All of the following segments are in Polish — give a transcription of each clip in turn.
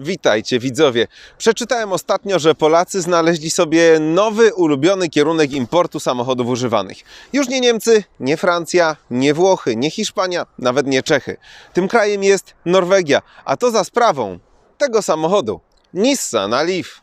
Witajcie widzowie. Przeczytałem ostatnio, że Polacy znaleźli sobie nowy ulubiony kierunek importu samochodów używanych. Już nie Niemcy, nie Francja, nie Włochy, nie Hiszpania, nawet nie Czechy. Tym krajem jest Norwegia, a to za sprawą tego samochodu. Nissan Leaf.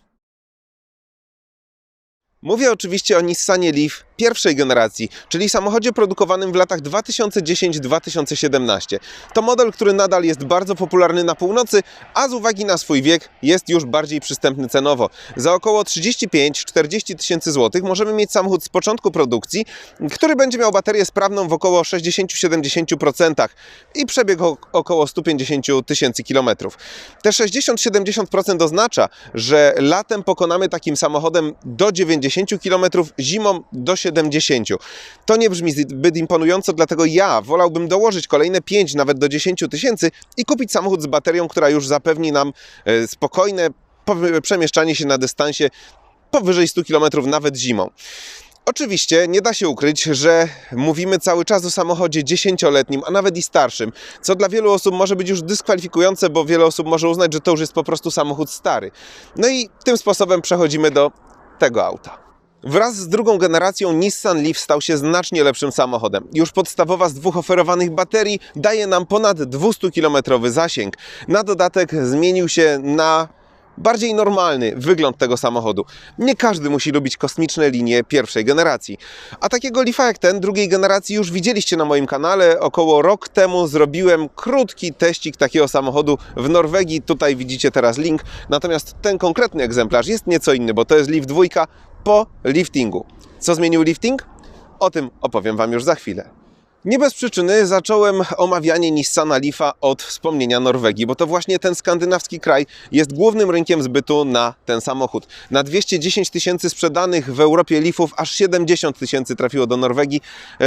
Mówię oczywiście o Nissanie Leaf pierwszej generacji, czyli samochodzie produkowanym w latach 2010-2017. To model, który nadal jest bardzo popularny na północy, a z uwagi na swój wiek jest już bardziej przystępny cenowo. Za około 35-40 tysięcy złotych możemy mieć samochód z początku produkcji, który będzie miał baterię sprawną w około 60-70% i przebieg około 150 tysięcy kilometrów. Te 60-70% oznacza, że latem pokonamy takim samochodem do 90 km, zimą do 70. To nie brzmi zbyt imponująco, dlatego ja wolałbym dołożyć kolejne 5, nawet do 10 tysięcy i kupić samochód z baterią, która już zapewni nam e, spokojne przemieszczanie się na dystansie powyżej 100 km nawet zimą. Oczywiście nie da się ukryć, że mówimy cały czas o samochodzie dziesięcioletnim, a nawet i starszym, co dla wielu osób może być już dyskwalifikujące, bo wiele osób może uznać, że to już jest po prostu samochód stary. No i tym sposobem przechodzimy do tego auta. Wraz z drugą generacją Nissan Leaf stał się znacznie lepszym samochodem. Już podstawowa z dwóch oferowanych baterii daje nam ponad 200-kilometrowy zasięg. Na dodatek zmienił się na bardziej normalny wygląd tego samochodu. Nie każdy musi lubić kosmiczne linie pierwszej generacji. A takiego Leafa jak ten drugiej generacji już widzieliście na moim kanale. Około rok temu zrobiłem krótki teścik takiego samochodu w Norwegii. Tutaj widzicie teraz link. Natomiast ten konkretny egzemplarz jest nieco inny, bo to jest Leaf 2 po liftingu. Co zmienił lifting? O tym opowiem Wam już za chwilę. Nie bez przyczyny zacząłem omawianie Nissana Leafa od wspomnienia Norwegii, bo to właśnie ten skandynawski kraj jest głównym rynkiem zbytu na ten samochód. Na 210 tysięcy sprzedanych w Europie Leafów aż 70 tysięcy trafiło do Norwegii.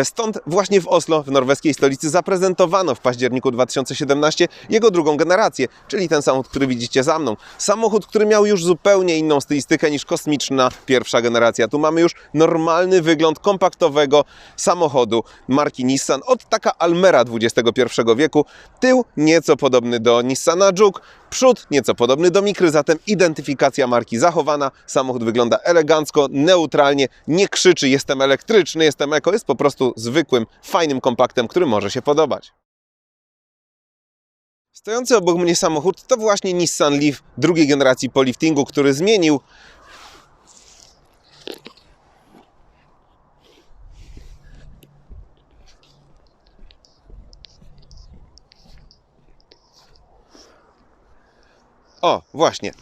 Stąd właśnie w Oslo, w norweskiej stolicy, zaprezentowano w październiku 2017 jego drugą generację, czyli ten samochód, który widzicie za mną. Samochód, który miał już zupełnie inną stylistykę niż kosmiczna pierwsza generacja. Tu mamy już normalny wygląd kompaktowego samochodu marki Nissan od taka Almera XXI wieku. Tył nieco podobny do Nissana Juke, przód nieco podobny do Mikry, zatem identyfikacja marki zachowana. Samochód wygląda elegancko, neutralnie, nie krzyczy jestem elektryczny, jestem eko, jest po prostu zwykłym, fajnym kompaktem, który może się podobać. Stojący obok mnie samochód to właśnie Nissan Leaf drugiej generacji po liftingu, który zmienił O, właśnie.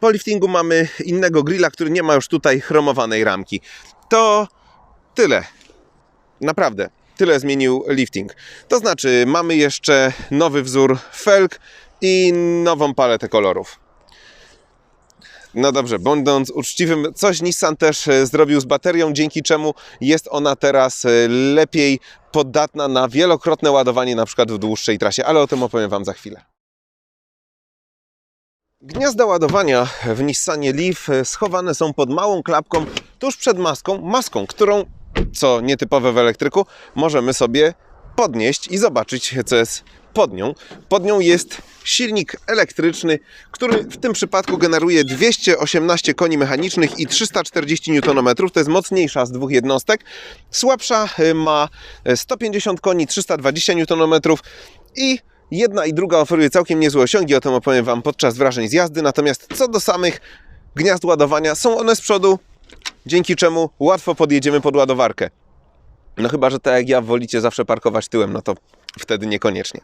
Po liftingu mamy innego grilla, który nie ma już tutaj chromowanej ramki. To tyle. Naprawdę. Tyle zmienił lifting. To znaczy, mamy jeszcze nowy wzór felg i nową paletę kolorów. No dobrze, będąc uczciwym, coś Nissan też e, zrobił z baterią, dzięki czemu jest ona teraz e, lepiej podatna na wielokrotne ładowanie, na przykład w dłuższej trasie, ale o tym opowiem Wam za chwilę. Gniazda ładowania w Nissanie Leaf e, schowane są pod małą klapką tuż przed maską, maską, którą, co nietypowe w elektryku, możemy sobie podnieść i zobaczyć, co jest pod nią. Pod nią jest silnik elektryczny, który w tym przypadku generuje 218 koni mechanicznych i 340 Nm. To jest mocniejsza z dwóch jednostek. Słabsza e, ma 150 koni, 320 Nm i Jedna i druga oferuje całkiem niezłe osiągi, o tym opowiem Wam podczas wrażeń z jazdy. Natomiast co do samych gniazd ładowania, są one z przodu, dzięki czemu łatwo podjedziemy pod ładowarkę. No chyba, że tak jak ja wolicie zawsze parkować tyłem, no to wtedy niekoniecznie.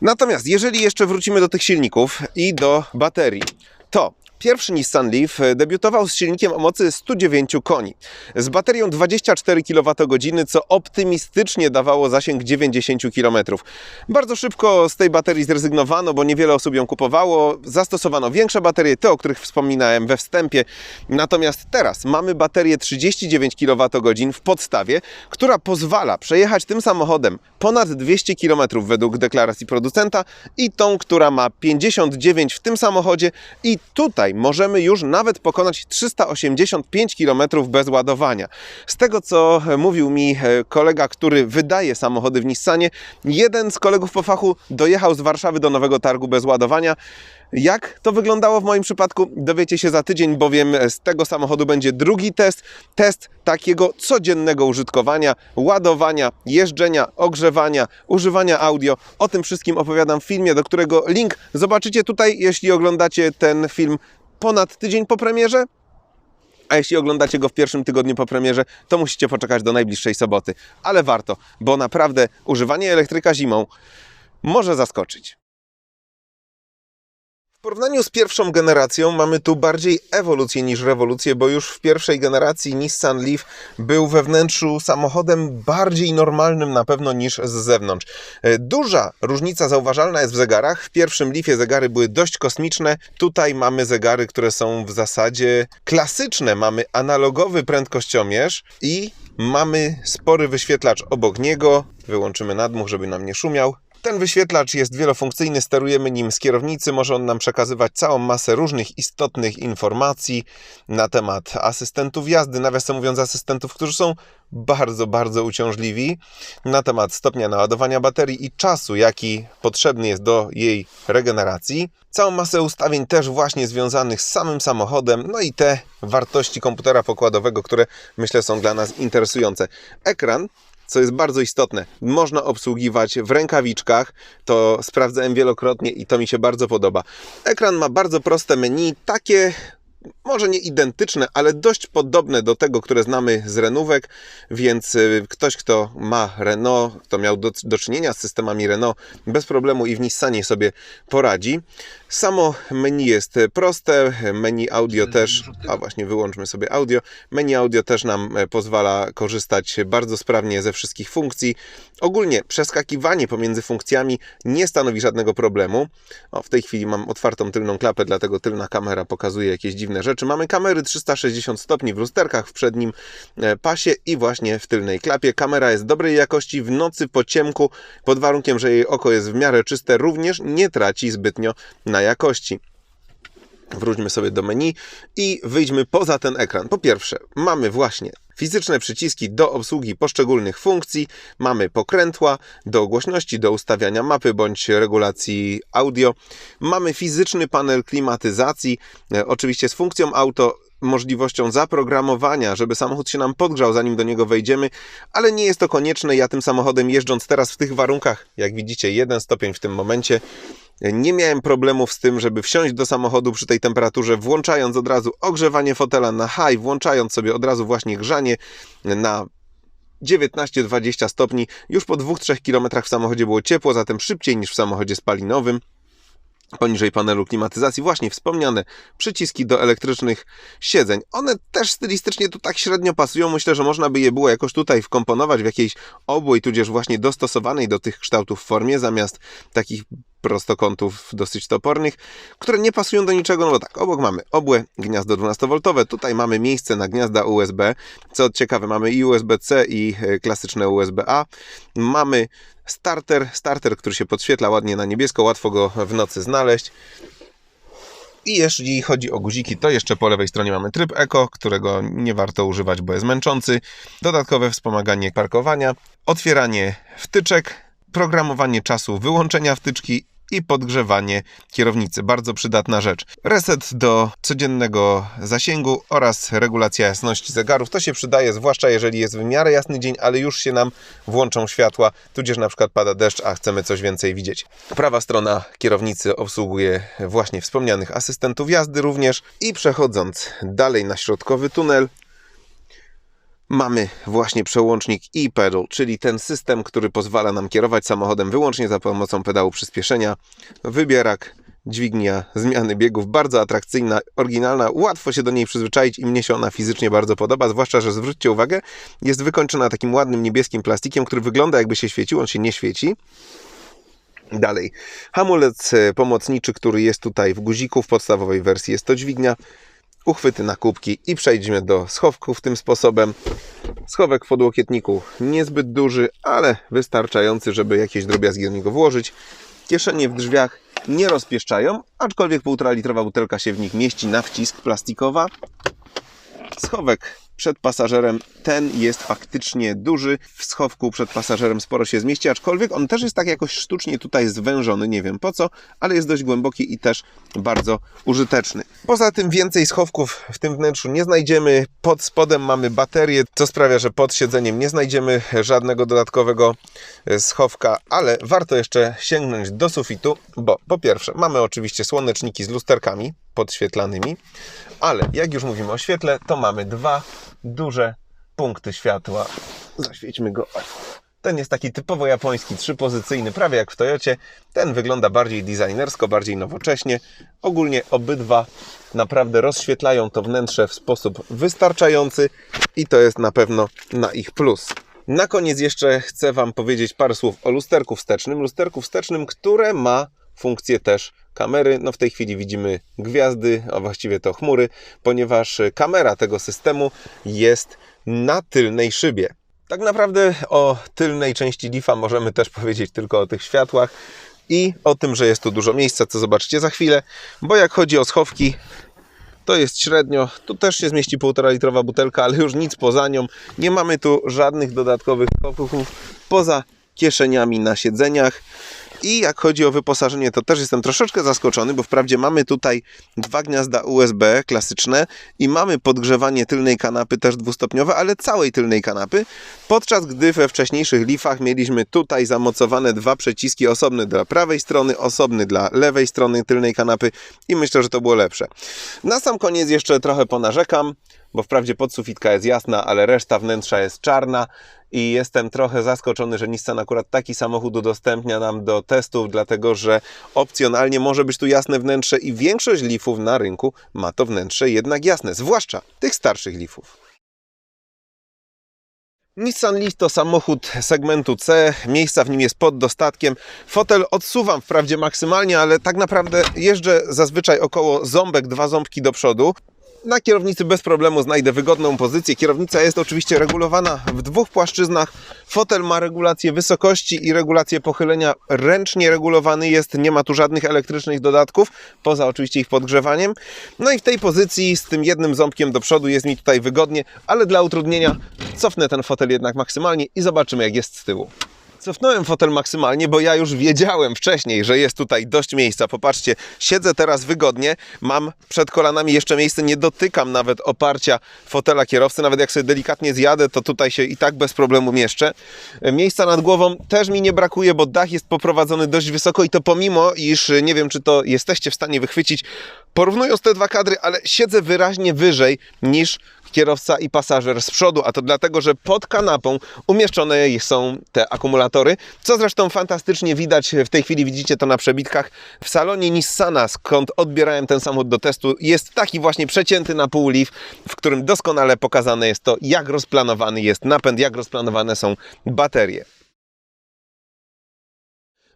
Natomiast jeżeli jeszcze wrócimy do tych silników i do baterii, to pierwszy Nissan Leaf e, debiutował z silnikiem o mocy 109 koni, z baterią 24 kWh, co optymistycznie dawało zasięg 90 km. Bardzo szybko z tej baterii zrezygnowano, bo niewiele osób ją kupowało. Zastosowano większe baterie, te o których wspominałem we wstępie. Natomiast teraz mamy baterię 39 kWh w podstawie, która pozwala przejechać tym samochodem ponad 200 km według deklaracji producenta i tą, która ma 59 w tym samochodzie i tutaj możemy już nawet pokonać 385 km bez ładowania. Z tego co mówił mi e, kolega, który wydaje samochody w Nissanie, jeden z kolegów po fachu dojechał z Warszawy do Nowego Targu bez ładowania. Jak to wyglądało w moim przypadku, dowiecie się za tydzień, bowiem z tego samochodu będzie drugi test. Test takiego codziennego użytkowania, ładowania, jeżdżenia, ogrzewania, używania audio. O tym wszystkim opowiadam w filmie, do którego link zobaczycie tutaj, jeśli oglądacie ten film ponad tydzień po premierze. A jeśli oglądacie go w pierwszym tygodniu po premierze, to musicie poczekać do najbliższej soboty. Ale warto, bo naprawdę używanie elektryka zimą może zaskoczyć. W porównaniu z pierwszą generacją mamy tu bardziej ewolucję niż rewolucję, bo już w pierwszej generacji Nissan Leaf był we wnętrzu samochodem bardziej normalnym na pewno niż z zewnątrz. E, Duża różnica zauważalna jest w zegarach. W pierwszym Leafie zegary były dość kosmiczne. Tutaj mamy zegary, które są w zasadzie klasyczne. Mamy analogowy prędkościomierz i mamy spory wyświetlacz obok niego. Wyłączymy nadmuch, żeby nam nie szumiał. Ten wyświetlacz jest wielofunkcyjny, sterujemy nim z kierownicy, może on nam przekazywać całą masę różnych istotnych informacji na temat asystentów jazdy, nawiasem mówiąc asystentów, którzy są bardzo, bardzo uciążliwi, na temat stopnia naładowania baterii i czasu, jaki potrzebny jest do jej regeneracji. Całą masę ustawień też właśnie związanych z samym samochodem, no i te wartości komputera pokładowego, które myślę są dla nas interesujące. Ekran co jest bardzo istotne, można obsługiwać w rękawiczkach. To sprawdzałem wielokrotnie i to mi się bardzo podoba. Ekran ma bardzo proste menu, takie może nie identyczne, ale dość podobne do tego, które znamy z Renówek, więc y, ktoś, kto ma Renault, kto miał do, do czynienia z systemami Renault, bez problemu i w Nissanie sobie poradzi. Samo menu jest proste, menu audio też, a właśnie wyłączmy sobie audio, menu audio też nam e, pozwala korzystać bardzo sprawnie ze wszystkich funkcji. Ogólnie przeskakiwanie pomiędzy funkcjami nie stanowi żadnego problemu. O, w tej chwili mam otwartą tylną klapę, dlatego tylna kamera pokazuje jakieś dziwne rzeczy. Mamy kamery 360 stopni w lusterkach, w przednim e, pasie i właśnie w tylnej klapie. Kamera jest dobrej jakości, w nocy po ciemku, pod warunkiem, że jej oko jest w miarę czyste, również nie traci zbytnio na jakości. Wróćmy sobie do menu i wyjdźmy poza ten ekran. Po pierwsze, mamy właśnie fizyczne przyciski do obsługi poszczególnych funkcji, mamy pokrętła do głośności, do ustawiania mapy bądź regulacji audio, mamy fizyczny panel klimatyzacji, e, oczywiście z funkcją auto możliwością zaprogramowania, żeby samochód się nam podgrzał, zanim do niego wejdziemy, ale nie jest to konieczne. Ja tym samochodem jeżdżąc teraz w tych warunkach, jak widzicie, jeden stopień w tym momencie, nie miałem problemów z tym, żeby wsiąść do samochodu przy tej temperaturze, włączając od razu ogrzewanie fotela na high, włączając sobie od razu właśnie grzanie na 19-20 stopni. Już po 2-3 km w samochodzie było ciepło, zatem szybciej niż w samochodzie spalinowym. Poniżej panelu klimatyzacji właśnie wspomniane przyciski do elektrycznych siedzeń. One też stylistycznie tu tak średnio pasują. Myślę, że można by je było jakoś tutaj wkomponować w jakiejś obłej, tudzież właśnie dostosowanej do tych kształtów formie, zamiast takich prostokątów dosyć topornych, które nie pasują do niczego, no bo tak, obok mamy obłe, gniazdo 12V, tutaj mamy miejsce na gniazda USB, co ciekawe, mamy i USB-C i e, klasyczne USB-A, mamy starter, starter, który się podświetla ładnie na niebiesko, łatwo go w nocy znaleźć. I jeśli chodzi o guziki, to jeszcze po lewej stronie mamy tryb Eco, którego nie warto używać, bo jest męczący. Dodatkowe wspomaganie parkowania, otwieranie wtyczek, programowanie czasu wyłączenia wtyczki i podgrzewanie kierownicy. Bardzo przydatna rzecz. Reset do codziennego zasięgu oraz regulacja jasności zegarów. To się przydaje, zwłaszcza jeżeli jest w miarę jasny dzień, ale już się nam włączą światła, tudzież na przykład pada deszcz, a chcemy coś więcej widzieć. Prawa strona kierownicy obsługuje właśnie wspomnianych asystentów jazdy również i przechodząc dalej na środkowy tunel, Mamy właśnie przełącznik e-pedal, czyli ten system, który pozwala nam kierować samochodem wyłącznie za pomocą pedału przyspieszenia. Wybierak, dźwignia zmiany biegów, bardzo atrakcyjna, oryginalna, łatwo się do niej przyzwyczaić i mnie się ona fizycznie bardzo podoba, zwłaszcza, że zwróćcie uwagę, jest wykończona takim ładnym niebieskim plastikiem, który wygląda jakby się świecił, on się nie świeci. Dalej, hamulec e, pomocniczy, który jest tutaj w guziku, w podstawowej wersji jest to dźwignia uchwyty na kubki i przejdźmy do schowków tym sposobem. Schowek w podłokietniku niezbyt duży, ale wystarczający, żeby jakieś drobiazgi do niego włożyć. Kieszenie w drzwiach nie rozpieszczają, aczkolwiek półtora litrowa butelka się w nich mieści na wcisk plastikowa. Schowek przed pasażerem, ten jest faktycznie duży. W schowku przed pasażerem sporo się zmieści, aczkolwiek on też jest tak jakoś sztucznie tutaj zwężony, nie wiem po co, ale jest dość głęboki i też bardzo użyteczny. Poza tym więcej schowków w tym wnętrzu nie znajdziemy. Pod spodem mamy baterię, co sprawia, że pod siedzeniem nie znajdziemy żadnego dodatkowego e, schowka, ale warto jeszcze sięgnąć do sufitu, bo po pierwsze mamy oczywiście słoneczniki z lusterkami podświetlanymi, ale jak już mówimy o świetle, to mamy dwa duże punkty światła. Zaświećmy go. Ten jest taki typowo japoński, trzypozycyjny, prawie jak w Toyocie. Ten wygląda bardziej designersko, bardziej nowocześnie. Ogólnie obydwa naprawdę rozświetlają to wnętrze w sposób wystarczający i to jest na pewno na ich plus. Na koniec jeszcze chcę Wam powiedzieć parę słów o lusterku wstecznym. Lusterku wstecznym, które ma funkcję też kamery. No w tej chwili widzimy gwiazdy, a właściwie to chmury, ponieważ kamera tego systemu jest na tylnej szybie. Tak naprawdę o tylnej części Leafa możemy też powiedzieć tylko o tych światłach i o tym, że jest tu dużo miejsca, co zobaczycie za chwilę, bo jak chodzi o schowki, to jest średnio, tu też się zmieści 1,5 litrowa butelka, ale już nic poza nią. Nie mamy tu żadnych dodatkowych schowków poza kieszeniami na siedzeniach. I jak chodzi o wyposażenie, to też jestem troszeczkę zaskoczony, bo wprawdzie mamy tutaj dwa gniazda USB klasyczne i mamy podgrzewanie tylnej kanapy też dwustopniowe, ale całej tylnej kanapy, podczas gdy we wcześniejszych Leafach mieliśmy tutaj zamocowane dwa przyciski, osobny dla prawej strony, osobny dla lewej strony tylnej kanapy i myślę, że to było lepsze. Na sam koniec jeszcze trochę ponarzekam, bo wprawdzie podsufitka jest jasna, ale reszta wnętrza jest czarna i jestem trochę zaskoczony, że Nissan akurat taki samochód udostępnia nam do testów, dlatego że opcjonalnie może być tu jasne wnętrze i większość Leafów na rynku ma to wnętrze jednak jasne, zwłaszcza tych starszych Leafów. Nissan Leaf to samochód segmentu C, miejsca w nim jest pod dostatkiem. Fotel odsuwam wprawdzie maksymalnie, ale tak naprawdę jeżdżę zazwyczaj około ząbek, dwa ząbki do przodu. Na kierownicy bez problemu znajdę wygodną pozycję. Kierownica jest oczywiście regulowana w dwóch płaszczyznach. Fotel ma regulację wysokości i regulację pochylenia. Ręcznie regulowany jest, nie ma tu żadnych elektrycznych dodatków, poza oczywiście ich podgrzewaniem. No i w tej pozycji z tym jednym ząbkiem do przodu jest mi tutaj wygodnie, ale dla utrudnienia cofnę ten fotel jednak maksymalnie i zobaczymy jak jest z tyłu. Cofnąłem fotel maksymalnie, bo ja już wiedziałem wcześniej, że jest tutaj dość miejsca. Popatrzcie, siedzę teraz wygodnie, mam przed kolanami jeszcze miejsce, nie dotykam nawet oparcia fotela kierowcy. Nawet jak sobie delikatnie zjadę, to tutaj się i tak bez problemu mieszczę. Miejsca nad głową też mi nie brakuje, bo dach jest poprowadzony dość wysoko i to pomimo, iż nie wiem, czy to jesteście w stanie wychwycić, porównując te dwa kadry, ale siedzę wyraźnie wyżej niż kierowca i pasażer z przodu, a to dlatego, że pod kanapą umieszczone są te akumulatory, co zresztą fantastycznie widać, w tej chwili widzicie to na przebitkach. W salonie Nissana, skąd odbierałem ten samochód do testu, jest taki właśnie przecięty na pół Leaf, w którym doskonale pokazane jest to, jak rozplanowany jest napęd, jak rozplanowane są baterie.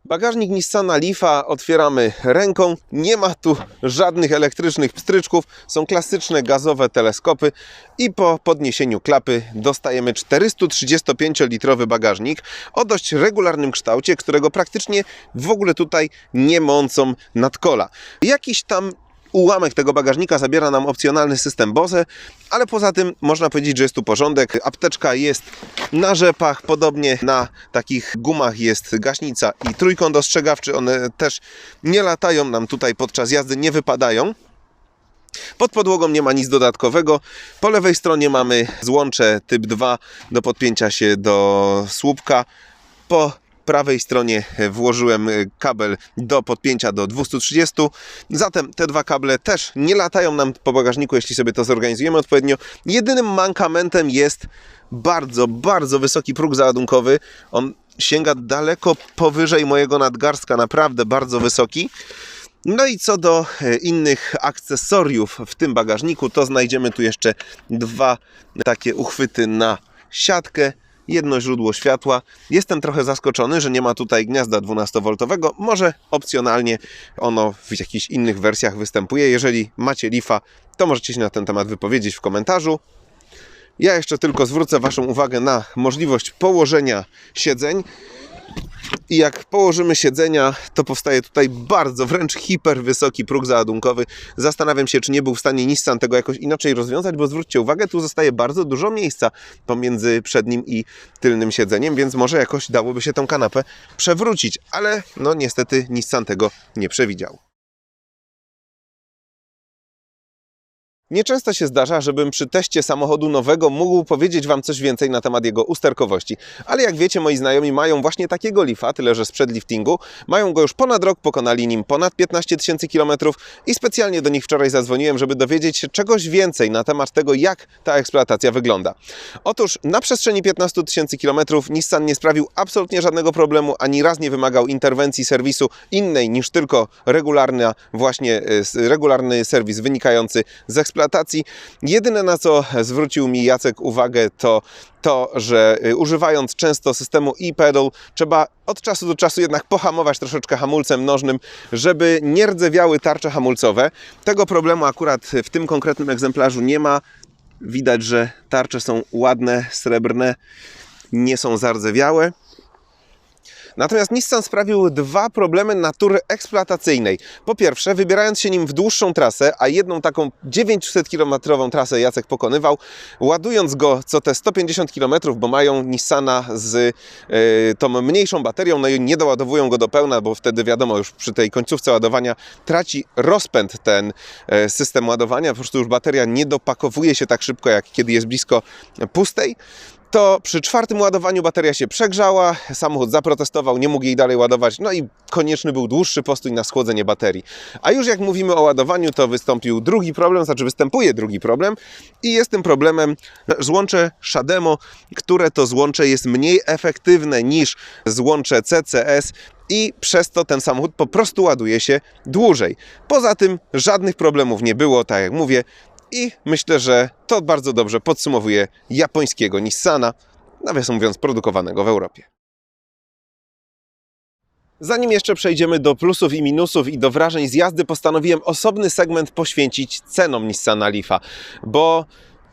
Bagażnik Nissana Leafa otwieramy ręką. Nie ma tu żadnych elektrycznych pstryczków. Są klasyczne gazowe teleskopy i po podniesieniu klapy dostajemy 435-litrowy bagażnik o dość regularnym kształcie, którego praktycznie w ogóle tutaj nie mącą nadkola. Jakiś tam ułamek tego bagażnika zabiera nam opcjonalny system Bose, ale poza tym można powiedzieć, że jest tu porządek. Apteczka jest na rzepach, podobnie na takich gumach jest gaśnica i trójkąt ostrzegawczy. One też nie latają nam tutaj podczas jazdy, nie wypadają. Pod podłogą nie ma nic dodatkowego. Po lewej stronie mamy złącze typ 2 do podpięcia się do słupka. Po prawej stronie włożyłem kabel do podpięcia do 230. Zatem te dwa kable też nie latają nam po bagażniku, jeśli sobie to zorganizujemy odpowiednio. Jedynym mankamentem jest bardzo, bardzo wysoki próg załadunkowy. On sięga daleko powyżej mojego nadgarstka, naprawdę bardzo wysoki. No i co do e, innych akcesoriów w tym bagażniku, to znajdziemy tu jeszcze dwa takie uchwyty na siatkę jedno źródło światła. Jestem trochę zaskoczony, że nie ma tutaj gniazda 12V. Może opcjonalnie ono w jakichś innych wersjach występuje. Jeżeli macie Leafa, to możecie się na ten temat wypowiedzieć w komentarzu. Ja jeszcze tylko zwrócę Waszą uwagę na możliwość położenia siedzeń. I jak położymy siedzenia, to powstaje tutaj bardzo, wręcz hiper wysoki próg załadunkowy. Zastanawiam się, czy nie był w stanie Nissan tego jakoś inaczej rozwiązać, bo zwróćcie uwagę, tu zostaje bardzo dużo miejsca pomiędzy przednim i tylnym siedzeniem, więc może jakoś dałoby się tą kanapę przewrócić, ale no niestety Nissan tego nie przewidział. Nieczęsto się zdarza, żebym przy teście samochodu nowego mógł powiedzieć Wam coś więcej na temat jego usterkowości. Ale jak wiecie, moi znajomi mają właśnie takiego Leafa, tyle że sprzed liftingu. Mają go już ponad rok, pokonali nim ponad 15 tysięcy kilometrów i specjalnie do nich wczoraj zadzwoniłem, żeby dowiedzieć się czegoś więcej na temat tego, jak ta eksploatacja wygląda. Otóż na przestrzeni 15 tysięcy kilometrów Nissan nie sprawił absolutnie żadnego problemu, ani raz nie wymagał interwencji serwisu innej niż tylko regularna, właśnie e, regularny serwis wynikający z eksploatacji eksploatacji. Jedyne na co zwrócił mi Jacek uwagę to to, że y, używając często systemu e-pedal trzeba od czasu do czasu jednak pohamować troszeczkę hamulcem nożnym, żeby nie rdzewiały tarcze hamulcowe. Tego problemu akurat w tym konkretnym egzemplarzu nie ma. Widać, że tarcze są ładne, srebrne, nie są zardzewiałe. Natomiast Nissan sprawił dwa problemy natury eksploatacyjnej. Po pierwsze, wybierając się nim w dłuższą trasę, a jedną taką 900-kilometrową trasę Jacek pokonywał, ładując go co te 150 km, bo mają Nissana z yy, tą mniejszą baterią, no i nie doładowują go do pełna, bo wtedy wiadomo, już przy tej końcówce ładowania traci rozpęd ten yy, system ładowania, po prostu już bateria nie dopakowuje się tak szybko, jak kiedy jest blisko pustej to przy czwartym ładowaniu bateria się przegrzała, samochód zaprotestował, nie mógł jej dalej ładować, no i konieczny był dłuższy postój na schłodzenie baterii. A już jak mówimy o ładowaniu, to wystąpił drugi problem, znaczy występuje drugi problem i jest tym problemem złącze Shademo, które to złącze jest mniej efektywne niż złącze CCS i przez to ten samochód po prostu ładuje się dłużej. Poza tym żadnych problemów nie było, tak jak mówię, i myślę, że to bardzo dobrze podsumowuje japońskiego Nissana, nawiasem mówiąc, produkowanego w Europie. Zanim jeszcze przejdziemy do plusów i minusów i do wrażeń z jazdy, postanowiłem osobny segment poświęcić cenom Nissana Leafa, bo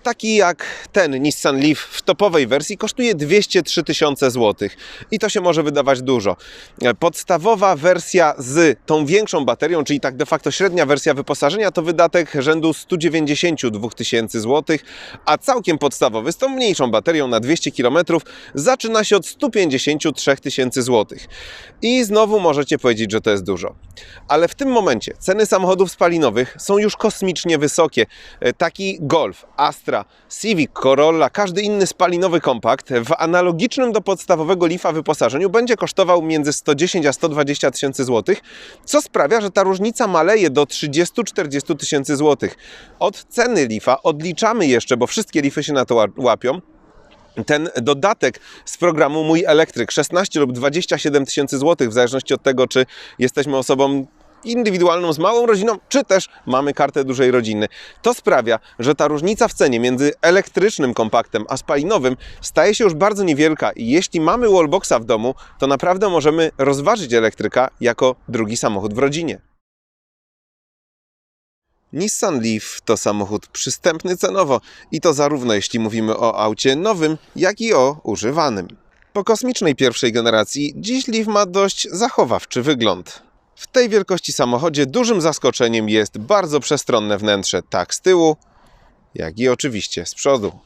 Taki jak ten Nissan Leaf w topowej wersji kosztuje 203 tysiące złotych i to się może wydawać dużo. Podstawowa wersja z tą większą baterią, czyli tak de facto średnia wersja wyposażenia to wydatek rzędu 192 tysięcy złotych, a całkiem podstawowy z tą mniejszą baterią na 200 km zaczyna się od 153 tysięcy złotych. I znowu możecie powiedzieć, że to jest dużo. Ale w tym momencie ceny samochodów spalinowych są już kosmicznie wysokie. Taki Golf, Astra Astra, Civic, Corolla, każdy inny spalinowy kompakt w analogicznym do podstawowego Leafa wyposażeniu będzie kosztował między 110 a 120 tysięcy złotych, co sprawia, że ta różnica maleje do 30-40 tysięcy złotych. Od ceny Leafa odliczamy jeszcze, bo wszystkie Leafy się na to łapią, ten dodatek z programu Mój Elektryk 16 lub 27 tysięcy złotych, w zależności od tego, czy jesteśmy osobą indywidualną z małą rodziną, czy też mamy kartę dużej rodziny. To sprawia, że ta różnica w cenie między elektrycznym kompaktem a spalinowym staje się już bardzo niewielka i jeśli mamy wallboxa w domu, to naprawdę możemy rozważyć elektryka jako drugi samochód w rodzinie. Nissan Leaf to samochód przystępny cenowo i to zarówno jeśli mówimy o aucie nowym, jak i o używanym. Po kosmicznej pierwszej generacji dziś Leaf ma dość zachowawczy wygląd. W tej wielkości samochodzie dużym zaskoczeniem jest bardzo przestronne wnętrze, tak z tyłu, jak i oczywiście z przodu.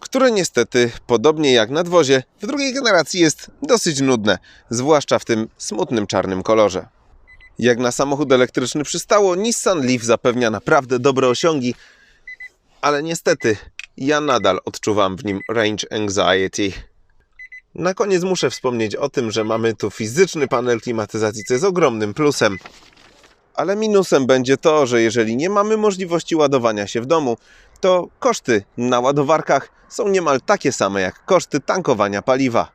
Które niestety, podobnie jak nadwozie, w drugiej generacji jest dosyć nudne, zwłaszcza w tym smutnym czarnym kolorze. Jak na samochód elektryczny przystało, Nissan Leaf zapewnia naprawdę dobre osiągi, ale niestety ja nadal odczuwam w nim range anxiety. Na koniec muszę wspomnieć o tym, że mamy tu fizyczny panel klimatyzacji, co jest ogromnym plusem. Ale minusem będzie to, że jeżeli nie mamy możliwości ładowania się w domu, to koszty na ładowarkach są niemal takie same jak koszty tankowania paliwa.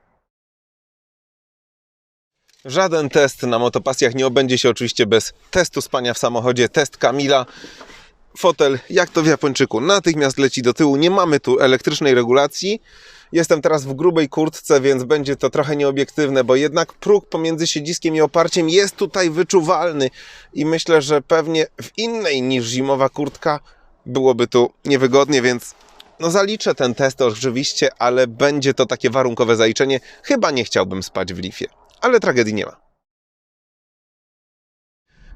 Żaden test na motopasjach nie obędzie się oczywiście bez testu spania w samochodzie. Test Kamila. Fotel, jak to w Japończyku, natychmiast leci do tyłu. Nie mamy tu elektrycznej regulacji. Jestem teraz w grubej kurtce, więc będzie to trochę nieobiektywne, bo jednak próg pomiędzy siedziskiem i oparciem jest tutaj wyczuwalny i myślę, że pewnie w innej niż zimowa kurtka byłoby tu niewygodnie, więc no zaliczę ten test oczywiście, ale będzie to takie warunkowe zaliczenie. Chyba nie chciałbym spać w lifie. ale tragedii nie ma.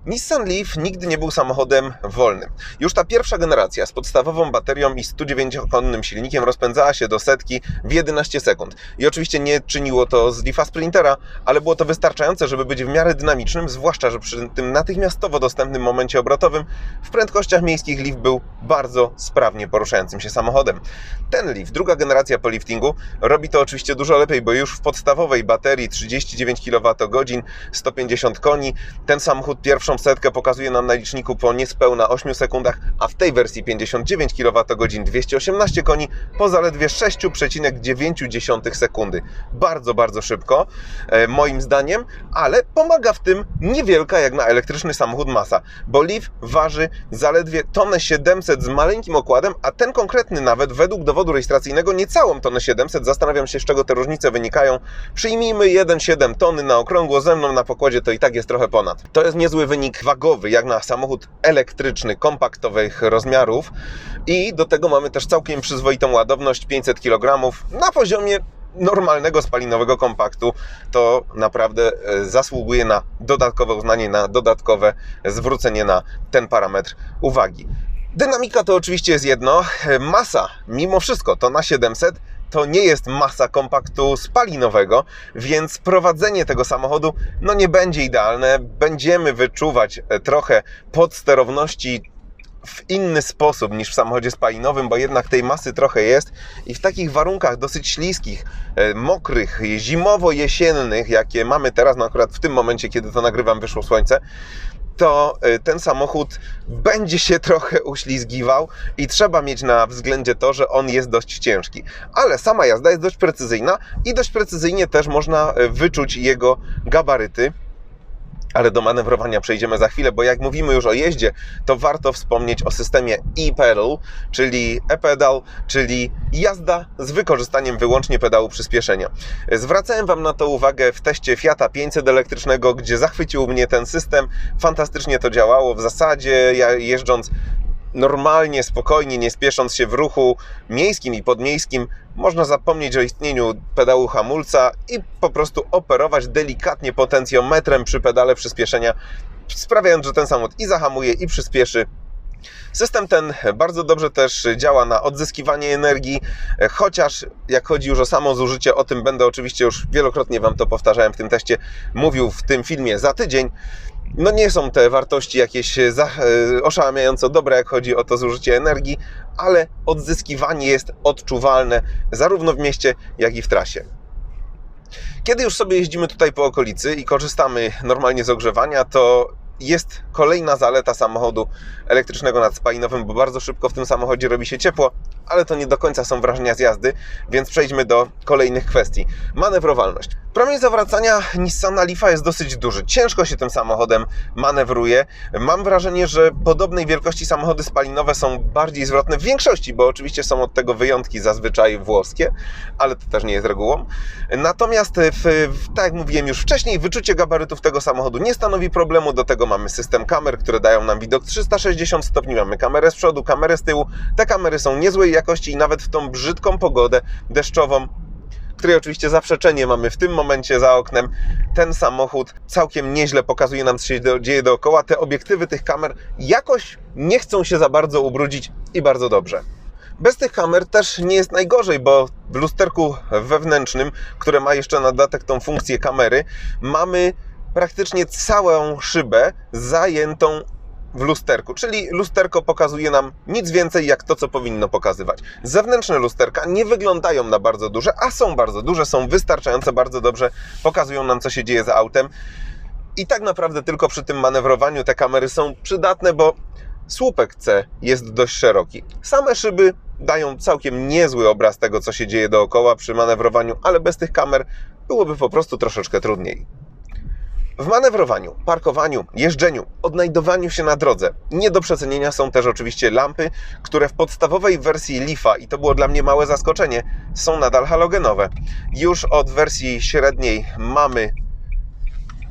Nissan Leaf nigdy nie był samochodem wolnym. Już ta pierwsza generacja z podstawową baterią i 109-konnym silnikiem rozpędzała się do setki w 11 sekund. I oczywiście nie czyniło to z Leafa Sprintera, ale było to wystarczające, żeby być w miarę dynamicznym, zwłaszcza, że przy tym natychmiastowo dostępnym momencie obrotowym w prędkościach miejskich Leaf był bardzo sprawnie poruszającym się samochodem. Ten Leaf, druga generacja po liftingu, robi to oczywiście dużo lepiej, bo już w podstawowej baterii 39 kWh, 150 koni, ten samochód pierwszą setkę pokazuje nam na liczniku po niespełna 8 sekundach, a w tej wersji 59 kWh 218 koni po zaledwie 6,9 sekundy. Bardzo, bardzo szybko, e, moim zdaniem, ale pomaga w tym niewielka jak na elektryczny samochód masa, bo Leaf waży zaledwie tonę 700 z maleńkim okładem, a ten konkretny nawet według dowodu rejestracyjnego niecałą tonę 700. Zastanawiam się, z czego te różnice wynikają. Przyjmijmy 1,7 tony na okrągło ze mną na pokładzie, to i tak jest trochę ponad. To jest niezły wynik wagowy, jak na samochód elektryczny, kompaktowych rozmiarów. I do tego mamy też całkiem przyzwoitą ładowność 500 kg na poziomie normalnego spalinowego kompaktu, to naprawdę e, zasługuje na dodatkowe uznanie, na dodatkowe zwrócenie na ten parametr uwagi. Dynamika to oczywiście jest jedno, masa mimo wszystko to na 700 to nie jest masa kompaktu spalinowego, więc prowadzenie tego samochodu no nie będzie idealne. Będziemy wyczuwać e, trochę podsterowności w inny sposób niż w samochodzie spalinowym, bo jednak tej masy trochę jest i w takich warunkach dosyć śliskich, e, mokrych, zimowo-jesiennych, jakie mamy teraz, no akurat w tym momencie, kiedy to nagrywam, wyszło słońce, to y, ten samochód będzie się trochę uślizgiwał i trzeba mieć na względzie to, że on jest dość ciężki. Ale sama jazda jest dość precyzyjna i dość precyzyjnie też można y, wyczuć jego gabaryty ale do manewrowania przejdziemy za chwilę, bo jak mówimy już o jeździe, to warto wspomnieć o systemie e-pedal, czyli e-pedal, czyli jazda z wykorzystaniem wyłącznie pedału przyspieszenia. Zwracałem Wam na to uwagę w teście Fiata 500 elektrycznego, gdzie zachwycił mnie ten system. Fantastycznie to działało. W zasadzie ja jeżdżąc normalnie, spokojnie, nie spiesząc się w ruchu miejskim i podmiejskim, można zapomnieć o istnieniu pedału hamulca i po prostu operować delikatnie potencjometrem przy pedale przyspieszenia, sprawiając, że ten samochód i zahamuje, i przyspieszy. System ten bardzo dobrze też działa na odzyskiwanie energii, chociaż jak chodzi już o samo zużycie, o tym będę oczywiście już wielokrotnie Wam to powtarzałem w tym teście, mówił w tym filmie za tydzień no nie są te wartości jakieś e, e, oszałamiająco dobre, jak chodzi o to zużycie energii, ale odzyskiwanie jest odczuwalne zarówno w mieście, jak i w trasie. Kiedy już sobie jeździmy tutaj po okolicy i korzystamy normalnie z ogrzewania, to jest kolejna zaleta samochodu elektrycznego nad spalinowym, bo bardzo szybko w tym samochodzie robi się ciepło, ale to nie do końca są wrażenia z jazdy, więc przejdźmy do kolejnych kwestii. Manewrowalność. Promień zawracania Nissana Leafa jest dosyć duży. Ciężko się tym samochodem manewruje. Mam wrażenie, że podobnej wielkości samochody spalinowe są bardziej zwrotne w większości, bo oczywiście są od tego wyjątki zazwyczaj włoskie, ale to też nie jest regułą. Natomiast, w, w, tak jak mówiłem już wcześniej, wyczucie gabarytów tego samochodu nie stanowi problemu. Do tego mamy system kamer, które dają nam widok 360 stopni. Mamy kamerę z przodu, kamerę z tyłu. Te kamery są niezłej jakości i nawet w tą brzydką pogodę deszczową której oczywiście zaprzeczenie mamy w tym momencie za oknem. Ten samochód całkiem nieźle pokazuje nam, co się dzieje dookoła. Te obiektywy tych kamer jakoś nie chcą się za bardzo ubrudzić i bardzo dobrze. Bez tych kamer też nie jest najgorzej, bo w lusterku wewnętrznym, które ma jeszcze na dodatek tą funkcję kamery, mamy praktycznie całą szybę zajętą w lusterku, czyli lusterko pokazuje nam nic więcej jak to, co powinno pokazywać. Zewnętrzne lusterka nie wyglądają na bardzo duże, a są bardzo duże, są wystarczające, bardzo dobrze pokazują nam, co się dzieje za autem. I tak naprawdę tylko przy tym manewrowaniu te kamery są przydatne, bo słupek C jest dość szeroki. Same szyby dają całkiem niezły obraz tego, co się dzieje dookoła przy manewrowaniu, ale bez tych kamer byłoby po prostu troszeczkę trudniej. W manewrowaniu, parkowaniu, jeżdżeniu, odnajdowaniu się na drodze nie do przecenienia są też oczywiście lampy, które w podstawowej wersji Leafa, i to było dla mnie małe zaskoczenie, są nadal halogenowe. Już od wersji średniej mamy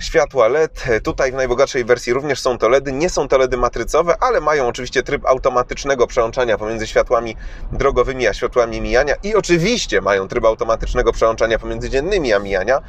światła LED. Tutaj w najbogatszej wersji również są to LEDy. Nie są to LEDy matrycowe, ale mają oczywiście tryb automatycznego przełączania pomiędzy światłami drogowymi a światłami mijania i oczywiście mają tryb automatycznego przełączania pomiędzy dziennymi a mijania.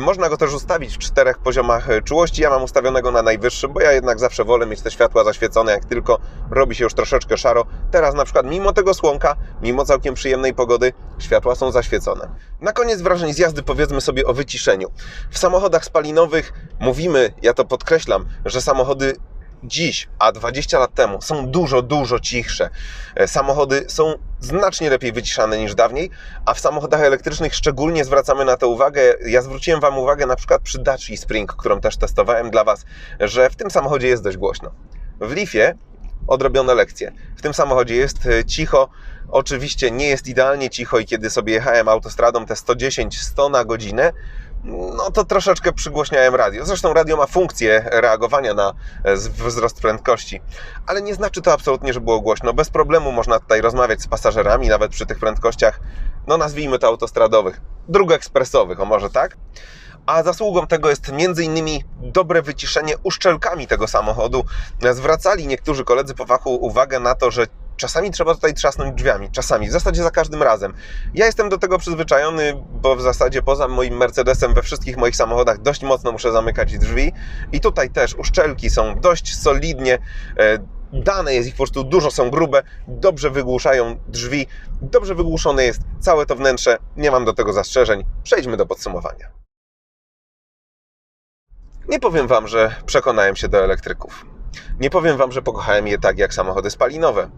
Można go też ustawić w czterech poziomach czułości. Ja mam ustawionego na najwyższy, bo ja jednak zawsze wolę mieć te światła zaświecone, jak tylko robi się już troszeczkę szaro. Teraz na przykład mimo tego słonka, mimo całkiem przyjemnej pogody, światła są zaświecone. Na koniec wrażeń z jazdy powiedzmy sobie o wyciszeniu. W samochodach spalinowych mówimy, ja to podkreślam, że samochody dziś, a 20 lat temu są dużo, dużo cichsze. E, Samochody są znacznie lepiej wyciszane niż dawniej, a w samochodach elektrycznych szczególnie zwracamy na to uwagę. Ja zwróciłem Wam uwagę na przykład przy Dacia Spring, którą też testowałem dla Was, że w tym samochodzie jest dość głośno. W Leafie odrobione lekcje. W tym samochodzie jest e, cicho. Oczywiście nie jest idealnie cicho i kiedy sobie jechałem autostradą te 110-100 na godzinę, no to troszeczkę przygłośniałem radio. Zresztą radio ma funkcję reagowania na e, wzrost prędkości, ale nie znaczy to absolutnie, że było głośno. Bez problemu można tutaj rozmawiać z pasażerami, nawet przy tych prędkościach, no nazwijmy to autostradowych, dróg ekspresowych, o może tak? A zasługą tego jest m.in. dobre wyciszenie uszczelkami tego samochodu. Zwracali niektórzy koledzy po fachu uwagę na to, że czasami trzeba tutaj trzasnąć drzwiami, czasami, w zasadzie za każdym razem. Ja jestem do tego przyzwyczajony, bo w zasadzie poza moim Mercedesem we wszystkich moich samochodach dość mocno muszę zamykać drzwi i tutaj też uszczelki są dość solidnie e, dane jest ich po prostu dużo, są grube, dobrze wygłuszają drzwi, dobrze wygłuszone jest całe to wnętrze, nie mam do tego zastrzeżeń. Przejdźmy do podsumowania. Nie powiem Wam, że przekonałem się do elektryków. Nie powiem Wam, że pokochałem je tak jak samochody spalinowe.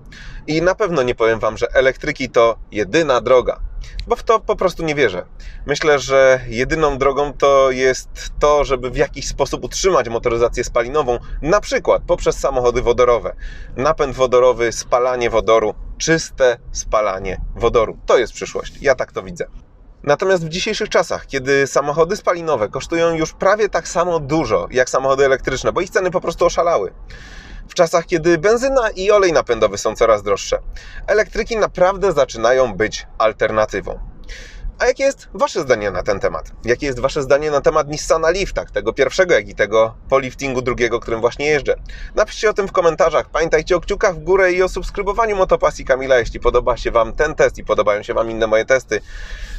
I na pewno nie powiem Wam, że elektryki to jedyna droga, bo w to po prostu nie wierzę. Myślę, że jedyną drogą to jest to, żeby w jakiś sposób utrzymać motoryzację spalinową, na przykład poprzez samochody wodorowe. Napęd wodorowy, spalanie wodoru, czyste spalanie wodoru. To jest przyszłość. Ja tak to widzę. Natomiast w dzisiejszych czasach, kiedy samochody spalinowe kosztują już prawie tak samo dużo jak samochody elektryczne, bo ich ceny po prostu oszalały, w czasach, kiedy benzyna i olej napędowy są coraz droższe, elektryki naprawdę zaczynają być alternatywą. A jakie jest Wasze zdanie na ten temat? Jakie jest Wasze zdanie na temat Nissana tak, tego pierwszego, jak i tego po liftingu drugiego, którym właśnie jeżdżę? Napiszcie o tym w komentarzach. Pamiętajcie o kciukach w górę i o subskrybowaniu Motopasji Kamila, jeśli podoba się Wam ten test i podobają się Wam inne moje testy.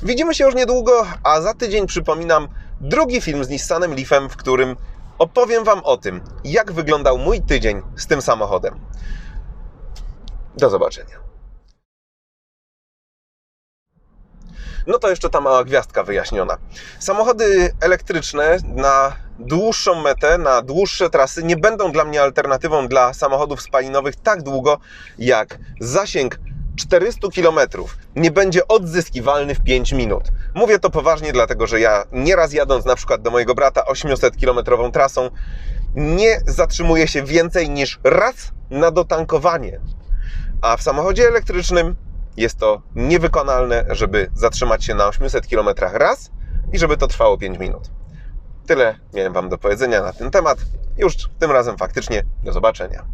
Widzimy się już niedługo, a za tydzień przypominam drugi film z Nissanem Leafem, w którym opowiem Wam o tym, jak wyglądał mój tydzień z tym samochodem. Do zobaczenia. No to jeszcze ta mała gwiazdka wyjaśniona. Samochody elektryczne na dłuższą metę, na dłuższe trasy nie będą dla mnie alternatywą dla samochodów spalinowych tak długo, jak zasięg 400 km nie będzie odzyskiwalny w 5 minut. Mówię to poważnie, dlatego że ja nieraz jadąc na przykład do mojego brata 800 km trasą, nie zatrzymuję się więcej niż raz na dotankowanie. A w samochodzie elektrycznym jest to niewykonalne, żeby zatrzymać się na 800 km raz i żeby to trwało 5 minut. Tyle miałem Wam do powiedzenia na ten temat. Już tym razem faktycznie do zobaczenia.